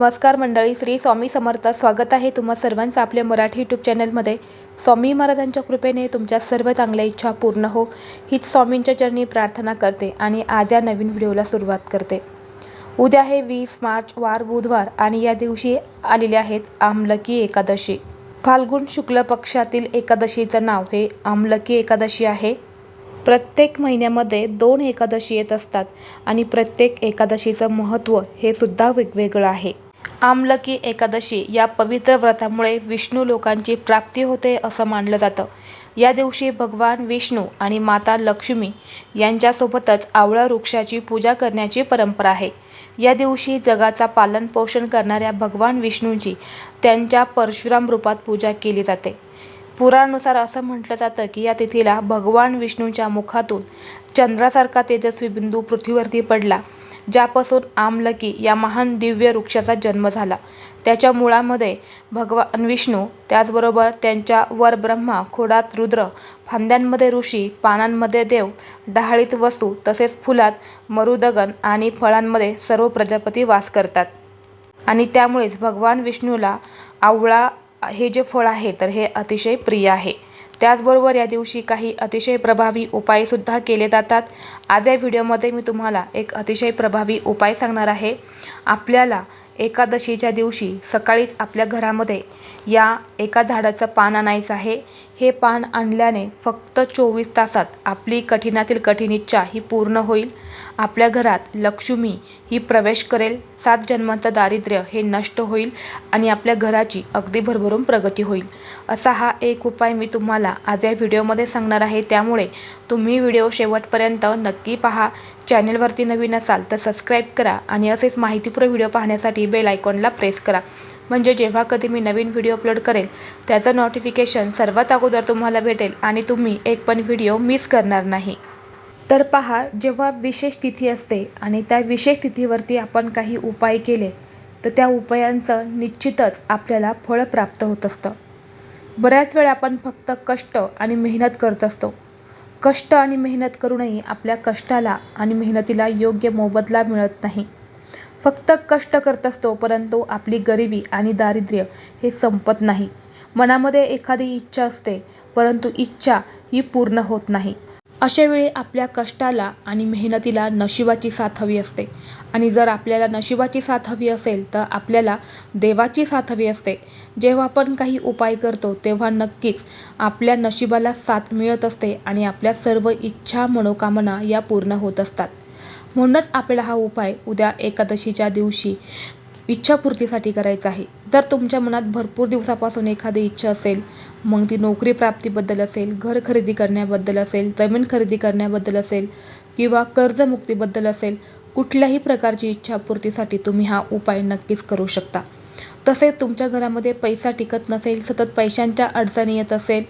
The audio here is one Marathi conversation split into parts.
नमस्कार मंडळी श्री स्वामी समर्थ. स्वागत आहे तुम्हा सर्वांचं आपल्या मराठी यूट्यूब चॅनलमध्ये स्वामी महाराजांच्या कृपेने तुमच्या सर्व चांगल्या इच्छा पूर्ण हो. हीच स्वामींच्या चरणी प्रार्थना करते आणि आज या नवीन व्हिडिओला सुरुवात करते. उद्या हे वीस मार्च वार बुधवार आणि या दिवशी आलेले आहेत आमलकी एकादशी. फाल्गुन शुक्ल पक्षातील एकादशीचं नाव हे आमलकी एकादशी आहे. प्रत्येक महिन्यामध्ये दोन एकादशी येत असतात आणि प्रत्येक एकादशीचं महत्त्व हे सुद्धा वेगवेगळं आहे. आमलकी एकादशी या पवित्र व्रतामुळे विष्णू लोकांची प्राप्ती होते असं मानलं जातं. या दिवशी भगवान विष्णू आणि माता लक्ष्मी यांच्यासोबतच आवळा वृक्षाची पूजा करण्याची परंपरा आहे. या दिवशी जगाचा पालनपोषण करणाऱ्या भगवान विष्णूंची त्यांच्या परशुराम रूपात पूजा केली जाते. पुराणानुसार असं म्हटलं जातं की या तिथीला भगवान विष्णूच्या मुखातून चंद्रासारखा तेजस्वी बिंदू पृथ्वीवरती पडला. ज्यापासून आमलकी या महान दिव्य वृक्षाचा जन्म झाला. त्याच्या मुळामध्ये भगवान विष्णू त्याचबरोबर त्यांच्या वर ब्रह्मा खोडात रुद्र फांद्यांमध्ये ऋषी पानांमध्ये देव डहाळीत वसू तसेच फुलात मरुदगन आणि फळांमध्ये सर्व प्रजापती वास करतात. आणि त्यामुळेच भगवान विष्णूला आवळा हे जे फळ आहे तर हे अतिशय प्रिय आहे. त्याचबरोबर या दिवशी काही अतिशय प्रभावी उपायसुद्धा केले जातात. आज या व्हिडिओमध्ये मी तुम्हाला एक अतिशय प्रभावी उपाय सांगणार आहे. आपल्याला एकादशीच्या दिवशी सकाळीच आपल्या घरामध्ये या एका झाडाचं पान आणायचं आहे. हे पान आणल्याने फक्त चोवीस तासात आपली कठीणातील कठीण इच्छा ही पूर्ण होईल. आपल्या घरात लक्ष्मी ही प्रवेश करेल. सात जन्मांचं दारिद्र्य हे नष्ट होईल आणि आपल्या घराची अगदी भरभरून प्रगती होईल. असा हा एक उपाय मी तुम्हाला आज या व्हिडिओमध्ये सांगणार आहे. त्यामुळे तुम्ही व्हिडिओ शेवटपर्यंत नक्की पहा. चॅनलवरती नवीन असाल तर सबस्क्राईब करा आणि असेच माहितीपूर्ण व्हिडिओ पाहण्यासाठी बेल आयकॉनला प्रेस करा. म्हणजे जेव्हा कधी मी नवीन व्हिडिओ अपलोड करेल त्याचं नोटिफिकेशन सर्वात अगोदर तुम्हाला भेटेल आणि तुम्ही एक पण व्हिडिओ मिस करणार नाही. तर पहा जेव्हा विशेष तिथी असते आणि त्या विशेष तिथीवरती आपण काही उपाय केले तर त्या उपायांचं निश्चितच आपल्याला फळ प्राप्त होत असतं. बऱ्याच वेळा आपण फक्त कष्ट आणि मेहनत करत असतो. कष्ट आणि मेहनत करूनही आपल्या कष्टाला आणि मेहनतीला योग्य मोबदला मिळत नाही. फक्त कष्ट करत असतो परंतु आपली गरिबी आणि दारिद्र्य हे संपत नाही. मनामध्ये एखादी इच्छा असते परंतु इच्छा ही पूर्ण होत नाही. अशावेळी आपल्या कष्टाला आणि मेहनतीला नशिबाची साथ हवी असते. आणि जर आपल्याला नशिबाची साथ हवी असेल तर आपल्याला देवाची साथ हवी असते. जेव्हा आपण काही उपाय करतो तेव्हा नक्कीच आपल्या नशिबाला साथ मिळत असते आणि आपल्या सर्व इच्छा मनोकामना या पूर्ण होत असतात. म्हणूनच आपल्याला हा उपाय उद्या एकादशीच्या दिवशी इच्छापूर्तीसाठी करायचा आहे. जर तुमच्या मनात भरपूर दिवसापासून एखादी इच्छा असेल मग ती नोकरी प्राप्तीबद्दल असेल घर खरेदी करण्याबद्दल असेल जमीन खरेदी करण्याबद्दल असेल किंवा कर्जमुक्तीबद्दल असेल कुठल्याही प्रकारची इच्छापूर्तीसाठी तुम्ही हा उपाय नक्कीच करू शकता. तसेच तुमच्या घरामध्ये पैसा टिकत नसेल सतत पैशांच्या अडचणी येत असेल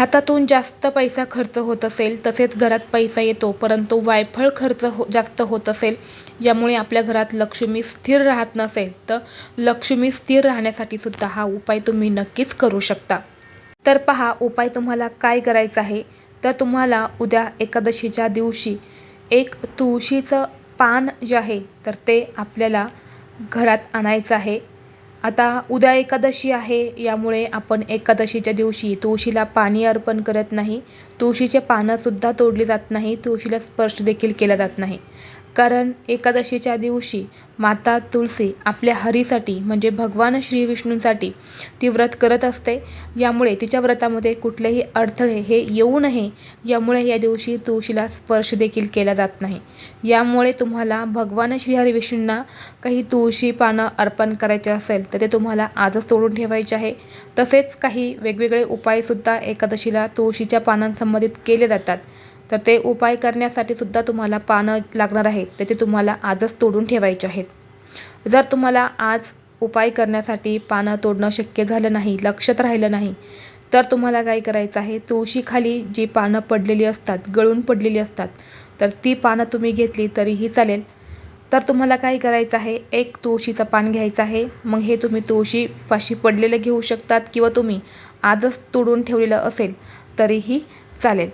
हातातून जास्त पैसा खर्च होत असेल तसेच घरात पैसा येतो परंतु वायफळ खर्च हो जास्त होत असेल यामुळे आपल्या घरात लक्ष्मी स्थिर राहत नसेल तर लक्ष्मी स्थिर राहण्यासाठी सुद्धा हा उपाय तुम्ही नक्कीच करू शकता. तर पहा उपाय तुम्हाला काय करायचा आहे? तर तुम्हाला उद्या एकादशीच्या दिवशी एक तुळशीचं पान जे आहे तर ते आपल्याला घरात आणायचं आहे. आता उद्या एकादशी आहे यामुळे आपण एकादशीच्या दिवशी तुळशीला पाणी अर्पण करत नाही. तुळशीचे पानंसुद्धा तोडली जात नाही तुळशीला स्पर्श देखील केला जात नाही. कारण एकादशीच्या दिवशी माता तुलसी आपल्या हरीसाठी म्हणजे भगवान श्री विष्णूंसाठी ती व्रत करत असते. यामुळे तिच्या व्रतामध्ये कुठलेही अडथळे हे येऊ नये. यामुळे या दिवशी तुळशीला स्पर्श देखील केला जात नाही. यामुळे तुम्हाला भगवान श्री हरी विष्णूंना काही तुळशी पानं अर्पण करायचे असेल तर ते तुम्हाला आजच तोडून ठेवायचे आहे. तसेच काही वेगवेगळे उपायसुद्धा एकादशीला तुळशीच्या पानांसंबंधित केले जातात. तर ते उपाय करण्यासाठी सुद्धा तुम्हाला पानं लागणार आहेत. तर ते तुम्हाला आजच तोडून ठेवायचे आहेत. जर तुम्हाला आज उपाय करण्यासाठी पानं तोडणं शक्य झालं नाही लक्षात राहिलं नाही तर तुम्हाला काय करायचं आहे? तुळशीखाली जी पानं पडलेली असतात गळून पडलेली असतात तर ती पानं तुम्ही घेतली तरीही चालेल. तर तुम्हाला काय करायचं आहे? एक तुळशीचं पान घ्यायचं आहे. मग हे तुम्ही तुळशीपाशी पडलेलं घेऊ शकतात किंवा तुम्ही आजच तोडून ठेवलेलं असेल तरीही चालेल.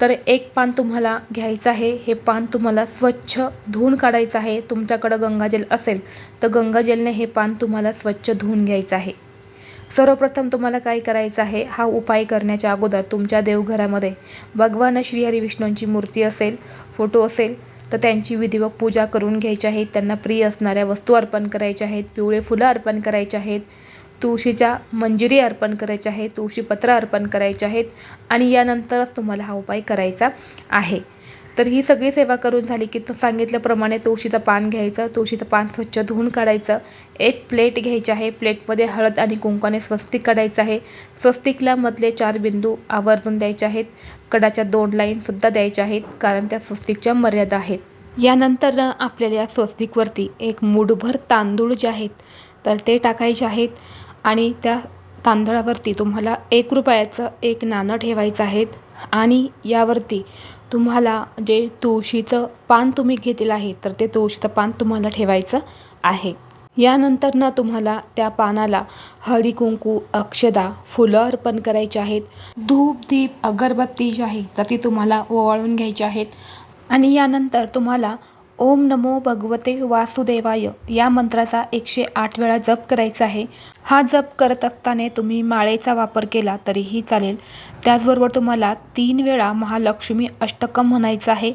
तर एक पान तुम्हाला घ्यायचं आहे. हे पान तुम्हाला स्वच्छ धुवून काढायचं आहे. तुमच्याकडं गंगाजल असेल तर गंगाजलने हे पान तुम्हाला स्वच्छ धुवून घ्यायचं आहे. सर्वप्रथम तुम्हाला काय करायचं आहे? हा उपाय करण्याच्या अगोदर तुमच्या देवघरामध्ये भगवान श्रीहरी विष्णूंची मूर्ती असेल फोटो असेल तर त्यांची विधिवत पूजा करून घ्यायची आहे. त्यांना प्रिय असणाऱ्या वस्तू अर्पण करायच्या आहेत. पिवळे फुलं अर्पण करायचे आहेत. तुळशीच्या मंजिरी अर्पण करायच्या आहेत तुळशीपत्र अर्पण करायचे आहेत आणि यानंतरच तुम्हाला हा उपाय करायचा आहे. तर ही सगळी सेवा करून झाली की तो सांगितल्याप्रमाणे तुळशीचं पान घ्यायचं तुळशीचं पान स्वच्छ धुवून काढायचं. एक प्लेट घ्यायची आहे प्लेटमध्ये हळद आणि कुंकवाने स्वस्तिक काढायचं आहे. स्वस्तिकला मधले चार बिंदू आवर्जून द्यायचे आहेत. कडाच्या दोन लाईनसुद्धा द्यायच्या आहेत कारण त्या स्वस्तिकच्या मर्यादा आहेत. यानंतर आपल्याला या स्वस्तिकवरती एक मुठभर तांदूळ जे आहेत तर ते टाकायचे आहेत. आणि त्या तांदळावरती तुम्हाला एक रुपयाचं एक नाणं ठेवायचं आहेत आणि यावरती तुम्हाला जे तुळशीचं पान तुम्ही घेतलेलं आहे तर ते तुळशीचं पान तुम्हाला ठेवायचं आहे. यानंतर ना तुम्हाला त्या पानाला हळदी कुंकू अक्षदा फुलं अर्पण करायची आहेत. धूप दीप अगरबत्ती जी आहे तर ती तुम्हाला ओवाळून घ्यायची आहेत. आणि यानंतर तुम्हाला ओम नमो भगवते वासुदेवाय. या मंत्राचा एकशे आठ वेळा जप करायचा आहे. हा जप करत असताना तुम्ही माळेचा वापर केला तरीही चालेल. त्याचबरोबर तुम्हाला तीन वेळा महालक्ष्मी अष्टकम म्हणायचं आहे.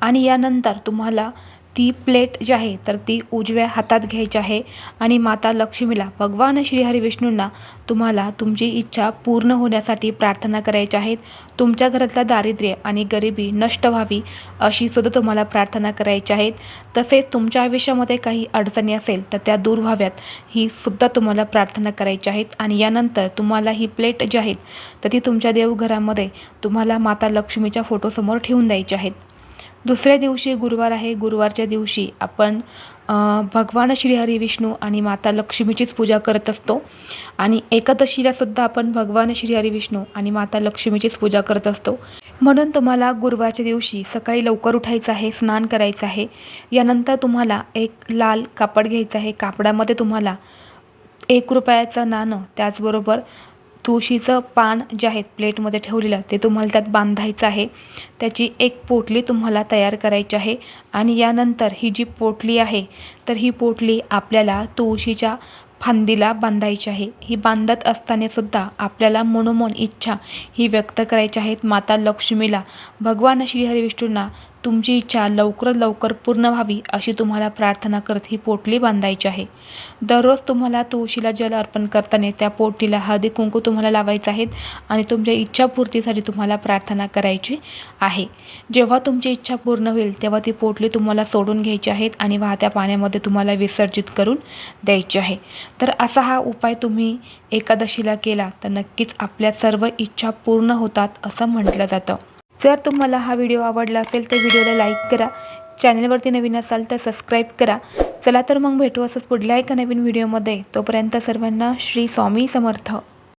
आणि यानंतर तुम्हाला ती प्लेट जी आहे तर ती उजव्या हातात घ्यायची आहे. आणि माता लक्ष्मीला भगवान श्रीहरी विष्णूंना तुम्हाला तुमची इच्छा पूर्ण होण्यासाठी प्रार्थना करायच्या आहेत तुमच्या घरातला दारिद्र्य आणि गरिबी नष्ट व्हावी अशी सुद्धा तुम्हाला प्रार्थना करायची आहेत तसेच तुमच्या आयुष्यामध्ये काही अडचणी असेल तर त्या दूर व्हाव्यात ही सुद्धा तुम्हाला प्रार्थना करायची आहेत आणि यानंतर तुम्हाला ही प्लेट जी आहेत तर ती तुमच्या देवघरामध्ये तुम्हाला माता लक्ष्मीच्या फोटोसमोर ठेवून द्यायची आहेत दुसऱ्या दिवशी गुरुवार आहे. गुरुवारच्या दिवशी आपण भगवान श्रीहरी विष्णू आणि माता लक्ष्मीचीच पूजा करत असतो. आणि एकादशीला सुद्धा आपण भगवान श्रीहरी विष्णू आणि माता लक्ष्मीचीच पूजा करत असतो. म्हणून तुम्हाला गुरुवारच्या दिवशी सकाळी लवकर उठायचं आहे स्नान करायचं आहे. यानंतर तुम्हाला एक लाल कापड घ्यायचं आहे. कापडामध्ये तुम्हाला एक रुपयाचं नाणं त्याचबरोबर तुळशीचं पान जे आहेत प्लेटमध्ये ठेवलेलं ते तुम्हाला त्यात बांधायचं आहे. त्याची एक पोटली तुम्हाला तयार करायची आहे. आणि यानंतर ही जी पोटली आहे तर ही पोटली आपल्याला तुळशीच्या फांदीला बांधायची आहे. ही बांधत असतानासुद्धा आपल्याला मनोमन इच्छा ही व्यक्त करायची आहेत माता लक्ष्मीला. भगवान श्रीहरी विष्णूंना तुमची इच्छा लवकरात लवकर पूर्ण व्हावी अशी तुम्हाला प्रार्थना करत ही पोटली बांधायची आहे. दररोज तुम्हाला तुळशीला जल अर्पण करताना त्या पोटलीला हळदी कुंकू तुम्हाला लावायचं आहेत आणि तुमच्या इच्छापूर्तीसाठी तुम्हाला प्रार्थना करायची आहे. जेव्हा तुमची इच्छा पूर्ण होईल तेव्हा ती पोटली तुम्हाला सोडून घ्यायची आहेत आणि वाहत्या पाण्यामध्ये तुम्हाला विसर्जित करून द्यायची आहे. तर असा हा उपाय तुम्ही एकादशीला केला तर नक्कीच आपल्या सर्व इच्छा पूर्ण होतात असं म्हटलं जातं. जर तुम्हाला हा व्हिडिओ आवडला असेल तर व्हिडिओला लाईक करा. चॅनलवरती नवीन असाल तर सबस्क्राईब करा. चला तर मग भेटू असंच पुढल्या एका नवीन व्हिडिओमध्ये. तोपर्यंत सर्वांना श्री स्वामी समर्थ.